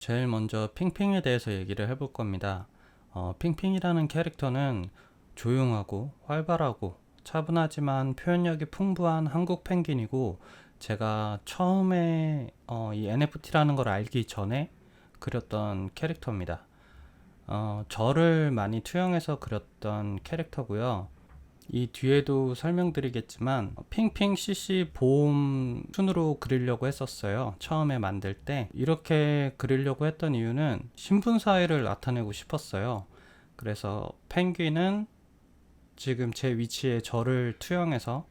제일 먼저 핑핑에 대해서 얘기를 해볼 겁니다. 어, 핑핑이라는 캐릭터는 조용하고 활발하고 차분하지만 표현력이 풍부한 한국 펭귄이고 제가 처음에 어, 이 NFT라는 걸 알기 전에 그렸던 캐릭터입니다. 어, 저를 많이 투영해서 그렸던 캐릭터고요. 이 뒤에도 설명드리겠지만 핑핑 CC 보험 순으로 그리려고 했었어요. 처음에 만들 때 이렇게 그리려고 했던 이유는 신분사회를 나타내고 싶었어요. 그래서 펭귄은 지금 제 위치에 저를 투영해서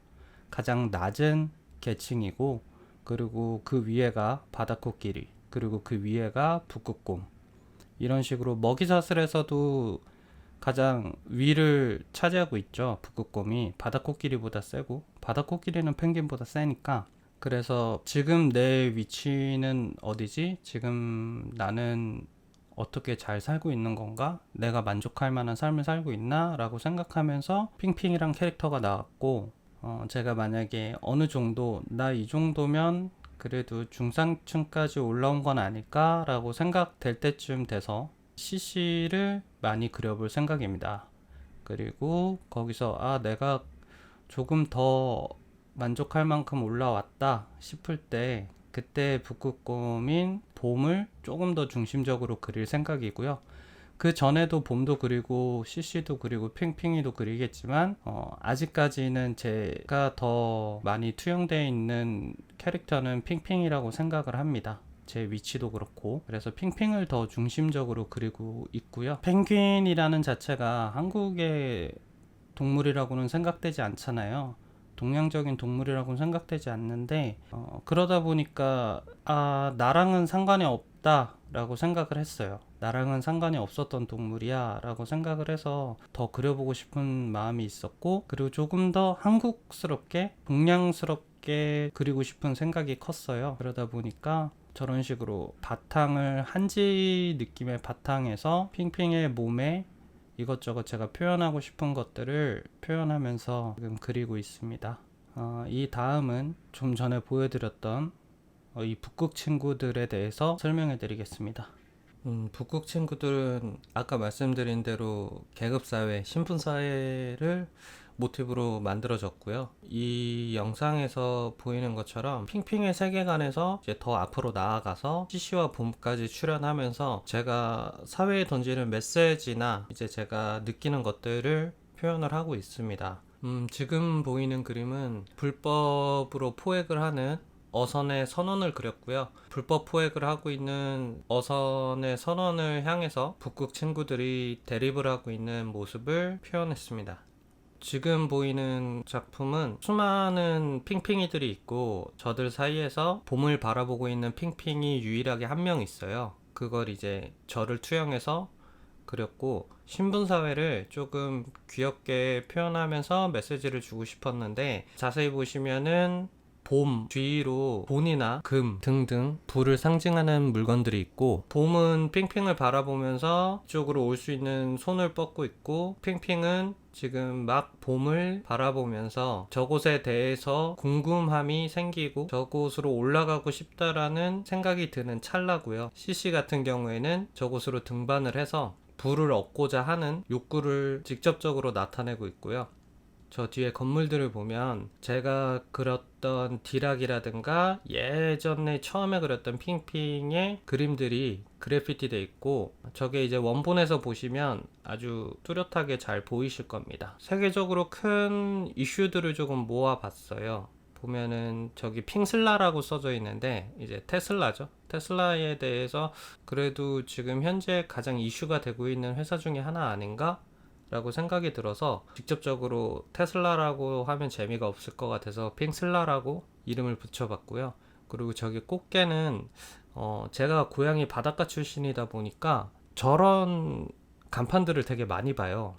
가장 낮은 계층이고 그리고 그 위에가 바다코끼리 그리고 그 위에가 북극곰 이런 식으로 먹이사슬에서도 가장 위를 차지하고 있죠. 북극곰이 바다 코끼리보다 세고 바다 코끼리는 펭귄보다 세니까 그래서 지금 내 위치는 어디지? 지금 나는 어떻게 잘 살고 있는 건가? 내가 만족할 만한 삶을 살고 있나? 라고 생각하면서 핑핑이란 캐릭터가 나왔고 어, 제가 만약에 어느 정도 나 이 정도면 그래도 중상층까지 올라온 건 아닐까? 라고 생각될 때쯤 돼서 CC를 많이 그려볼 생각입니다. 그리고 거기서 아 내가 조금 더 만족할 만큼 올라왔다 싶을 때 그때 북극곰인 봄을 조금 더 중심적으로 그릴 생각이고요. 그 전에도 봄도 그리고 CC도 그리고 핑핑이도 그리겠지만 어, 아직까지는 제가 더 많이 투영되어 있는 캐릭터는 핑핑이라고 생각을 합니다. 제 위치도 그렇고 그래서 핑핑을 더 중심적으로 그리고 있고요. 펭귄이라는 자체가 한국의 동물이라고는 생각되지 않잖아요. 동양적인 동물이라고는 생각되지 않는데 어, 그러다 보니까 아 나랑은 상관이 없다라고 생각을 했어요. 나랑은 상관이 없었던 동물이야 라고 생각을 해서 더 그려보고 싶은 마음이 있었고 그리고 조금 더 한국스럽게 동양스럽게 그리고 싶은 생각이 컸어요. 그러다 보니까 저런 식으로 바탕을 한지 느낌의 바탕에서 핑핑의 몸에 이것저것 제가 표현하고 싶은 것들을 표현하면서 지금 그리고 있습니다. 어, 이 다음은 좀 전에 보여드렸던 어, 이 북극 친구들에 대해서 설명해 드리겠습니다. 음, 북극 친구들은 아까 말씀드린 대로 계급 사회, 신분 사회를 모티브로 만들어졌고요. 이 영상에서 보이는 것처럼 핑핑의 세계관에서 이제 더 앞으로 나아가서 CC와 봄까지 출연하면서 제가 사회에 던지는 메시지나 이제 제가 느끼는 것들을 표현을 하고 있습니다. 음, 지금 보이는 그림은 불법으로 포획을 하는 어선의 선원을 그렸고요. 불법 포획을 하고 있는 어선의 선원을 향해서 북극 친구들이 대립을 하고 있는 모습을 표현했습니다. 지금 보이는 작품은 수많은 핑핑이들이 있고 저들 사이에서 봄을 바라보고 있는 핑핑이 유일하게 한 명 있어요. 그걸 이제 저를 투영해서 그렸고 신분사회를 조금 귀엽게 표현하면서 메시지를 주고 싶었는데 자세히 보시면은 봄 주위로 돈이나 금 등등 불을 상징하는 물건들이 있고 봄은 핑핑을 바라보면서 이쪽으로 올 수 있는 손을 뻗고 있고 핑핑은 지금 막 봄을 바라보면서 저곳에 대해서 궁금함이 생기고 저곳으로 올라가고 싶다라는 생각이 드는 찰나고요. CC 같은 경우에는 저곳으로 등반을 해서 불을 얻고자 하는 욕구를 직접적으로 나타내고 있고요. 저 뒤에 건물들을 보면 제가 그렸던 디락이라든가 예전에 처음에 그렸던 핑핑의 그림들이 그래피티 돼 있고 저게 이제 원본에서 보시면 아주 뚜렷하게 잘 보이실 겁니다. 세계적으로 큰 이슈들을 조금 모아봤어요. 보면은 저기 핑슬라라고 써져 있는데 이제 테슬라죠. 테슬라에 대해서 그래도 지금 현재 가장 이슈가 되고 있는 회사 중에 하나 아닌가? 라고 생각이 들어서 직접적으로 테슬라라고 하면 재미가 없을 것 같아서 핑슬라라고 이름을 붙여봤고요. 그리고 저기 꽃게는 어 제가 고향이 바닷가 출신이다 보니까 저런 간판들을 되게 많이 봐요.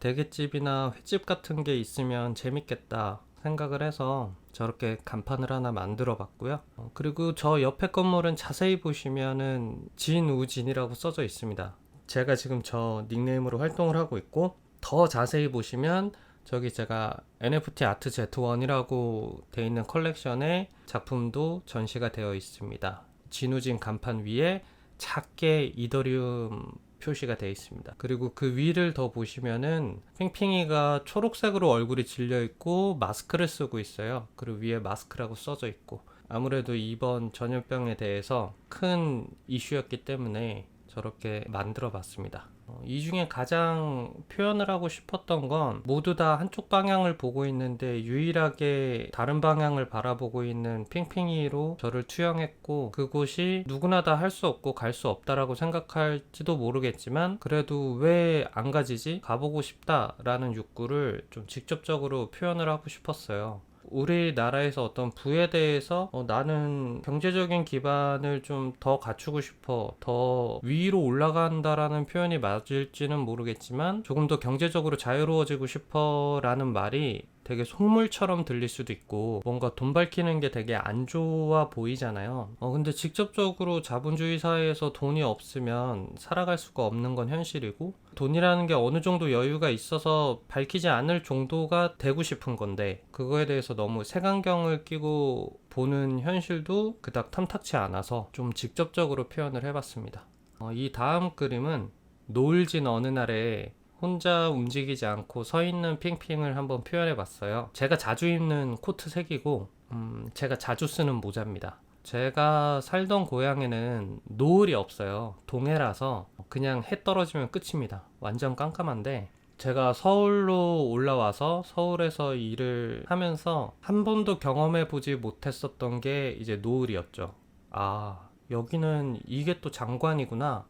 대게집이나 횟집 같은 게 있으면 재밌겠다 생각을 해서 저렇게 간판을 하나 만들어 봤고요. 어, 그리고 저 옆에 건물은 자세히 보시면은 진우진이라고 써져 있습니다. 제가 지금 저 닉네임으로 활동을 하고 있고 더 자세히 보시면 저기 제가 NFT 아트 Z1이라고 되어 있는 컬렉션의 작품도 전시가 되어 있습니다. 진우진 간판 위에 작게 이더리움 표시가 되어 있습니다. 그리고 그 위를 더 보시면은 핑핑이가 초록색으로 얼굴이 질려 있고 마스크를 쓰고 있어요. 그리고 위에 마스크라고 써져 있고 아무래도 이번 전염병에 대해서 큰 이슈였기 때문에 저렇게 만들어 봤습니다. 어, 이 중에 가장 표현을 하고 싶었던 건 모두 다 한쪽 방향을 보고 있는데 유일하게 다른 방향을 바라보고 있는 핑핑이로 저를 투영했고 그곳이 누구나 다 할 수 없고 갈 수 없다라고 생각할지도 모르겠지만 그래도 왜 안 가지지? 가보고 싶다라는 욕구를 좀 직접적으로 표현을 하고 싶었어요. 우리나라에서 어떤 부에 대해서 어, 나는 경제적인 기반을 좀 더 갖추고 싶어 더 위로 올라간다라는 표현이 맞을지는 모르겠지만 조금 더 경제적으로 자유로워지고 싶어라는 말이 되게 속물처럼 들릴 수도 있고 뭔가 돈 밝히는 게 되게 안 좋아 보이잖아요. 어 근데 직접적으로 자본주의 사회에서 돈이 없으면 살아갈 수가 없는 건 현실이고 돈이라는 게 어느 정도 여유가 있어서 밝히지 않을 정도가 되고 싶은 건데 그거에 대해서 너무 색안경을 끼고 보는 현실도 그닥 탐탁치 않아서 좀 직접적으로 표현을 해봤습니다. 어, 이 다음 그림은 노을 진 어느 날에 혼자 움직이지 않고 서 있는 핑핑을 한번 표현해 봤어요. 제가 자주 입는 코트 색이고, 음, 제가 자주 쓰는 모자입니다. 제가 살던 고향에는 노을이 없어요. 동해라서 그냥 해 떨어지면 끝입니다. 완전 깜깜한데, 제가 서울로 올라와서 서울에서 일을 하면서 한 번도 경험해 보지 못했었던 게 이제 노을이었죠. 아, 여기는 이게 또 장관이구나.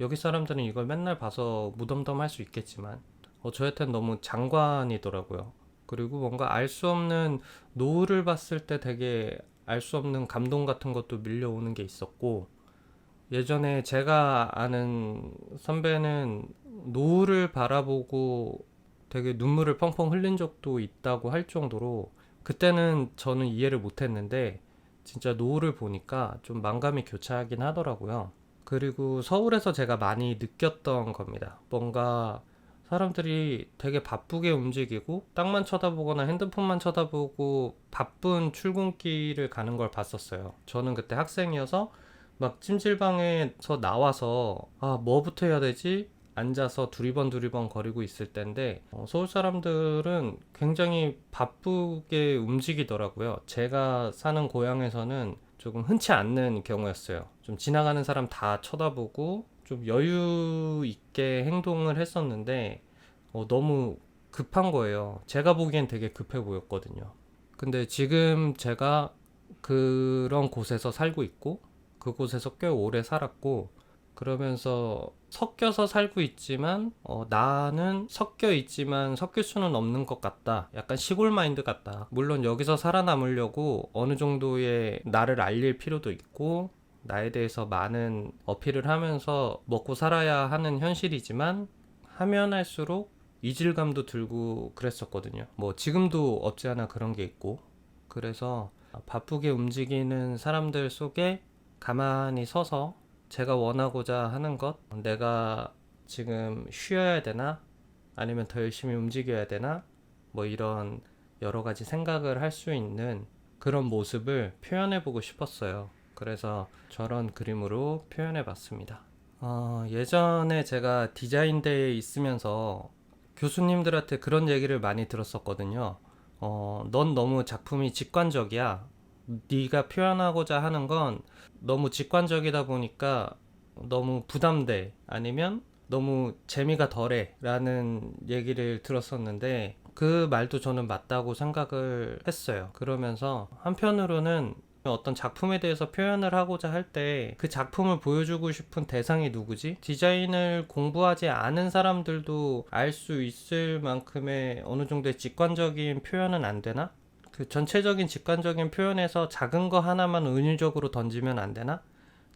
여기 사람들은 이걸 맨날 봐서 무덤덤할 수 있겠지만 어, 저한테는 너무 장관이더라고요. 그리고 뭔가 알 수 없는 노을을 봤을 때 되게 알 수 없는 감동 같은 것도 밀려오는 게 있었고 예전에 제가 아는 선배는 노을을 바라보고 되게 눈물을 펑펑 흘린 적도 있다고 할 정도로 그때는 저는 이해를 못했는데 진짜 노을을 보니까 좀 만감이 교차하긴 하더라고요. 그리고 서울에서 제가 많이 느꼈던 겁니다. 뭔가 사람들이 되게 바쁘게 움직이고 땅만 쳐다보거나 핸드폰만 쳐다보고 바쁜 출근길을 가는 걸 봤었어요. 저는 그때 학생이어서 막 찜질방에서 나와서 아 뭐부터 해야 되지? 앉아서 두리번 두리번 거리고 있을 때인데 어, 서울 사람들은 굉장히 바쁘게 움직이더라고요. 제가 사는 고향에서는 조금 흔치 않는 경우였어요. 좀 지나가는 사람 다 쳐다보고 좀 여유 있게 행동을 했었는데 어, 너무 급한 거예요. 제가 보기엔 되게 급해 보였거든요. 근데 지금 제가 그런 곳에서 살고 있고 그곳에서 꽤 오래 살았고 그러면서 섞여서 살고 있지만 어, 나는 섞여 있지만 섞일 수는 없는 것 같다. 약간 시골 마인드 같다. 물론 여기서 살아남으려고 어느 정도의 나를 알릴 필요도 있고 나에 대해서 많은 어필을 하면서 먹고 살아야 하는 현실이지만 하면 할수록 이질감도 들고 그랬었거든요. 뭐 지금도 없지 않아 그런 게 있고 그래서 바쁘게 움직이는 사람들 속에 가만히 서서 제가 원하고자 하는 것, 내가 지금 쉬어야 되나? 아니면 더 열심히 움직여야 되나? 뭐 이런 여러 가지 생각을 할 수 있는 그런 모습을 표현해 보고 싶었어요. 그래서 저런 그림으로 표현해 봤습니다. 어, 예전에 제가 디자인대에 있으면서 교수님들한테 그런 얘기를 많이 들었었거든요. 어, 넌 너무 작품이 직관적이야. 네가 표현하고자 하는 건 너무 직관적이다 보니까 너무 부담돼 아니면 너무 재미가 덜해 라는 얘기를 들었었는데 그 말도 저는 맞다고 생각을 했어요 그러면서 한편으로는 어떤 작품에 대해서 표현을 하고자 할 때 그 작품을 보여주고 싶은 대상이 누구지? 디자인을 공부하지 않은 사람들도 알 수 있을 만큼의 어느 정도의 직관적인 표현은 안 되나? 그 전체적인 직관적인 표현에서 작은 거 하나만 은유적으로 던지면 안 되나?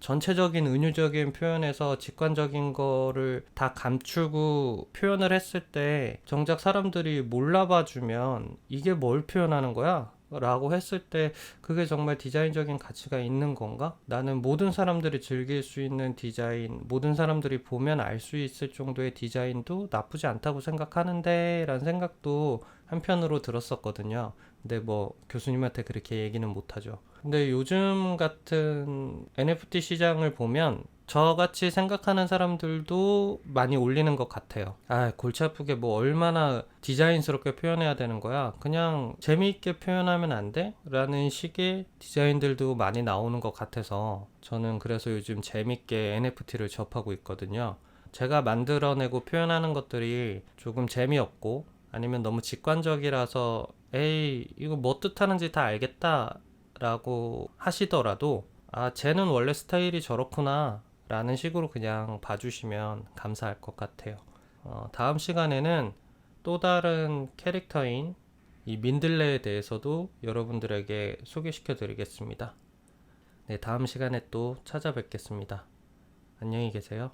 전체적인 은유적인 표현에서 직관적인 거를 다 감추고 표현을 했을 때 정작 사람들이 몰라봐 주면 이게 뭘 표현하는 거야? 라고 했을 때 그게 정말 디자인적인 가치가 있는 건가? 나는 모든 사람들이 즐길 수 있는 디자인, 모든 사람들이 보면 알 수 있을 정도의 디자인도 나쁘지 않다고 생각하는데 라는 생각도 한편으로 들었었거든요. 근데 뭐 교수님한테 그렇게 얘기는 못하죠. 근데 요즘 같은 NFT 시장을 보면 저같이 생각하는 사람들도 많이 올리는 것 같아요. 아, 골치 아프게 뭐 얼마나 디자인스럽게 표현해야 되는 거야. 그냥 재미있게 표현하면 안 돼? 라는 식의 디자인들도 많이 나오는 것 같아서 저는 그래서 요즘 재밌게 NFT를 접하고 있거든요. 제가 만들어내고 표현하는 것들이 조금 재미없고 아니면 너무 직관적이라서 에이, 이거 뭐 뜻하는지 다 알겠다 라고 하시더라도 아, 쟤는 원래 스타일이 저렇구나 라는 식으로 그냥 봐주시면 감사할 것 같아요. 어, 다음 시간에는 또 다른 캐릭터인 이 민들레에 대해서도 여러분들에게 소개시켜 드리겠습니다. 네, 다음 시간에 또 찾아뵙겠습니다. 안녕히 계세요.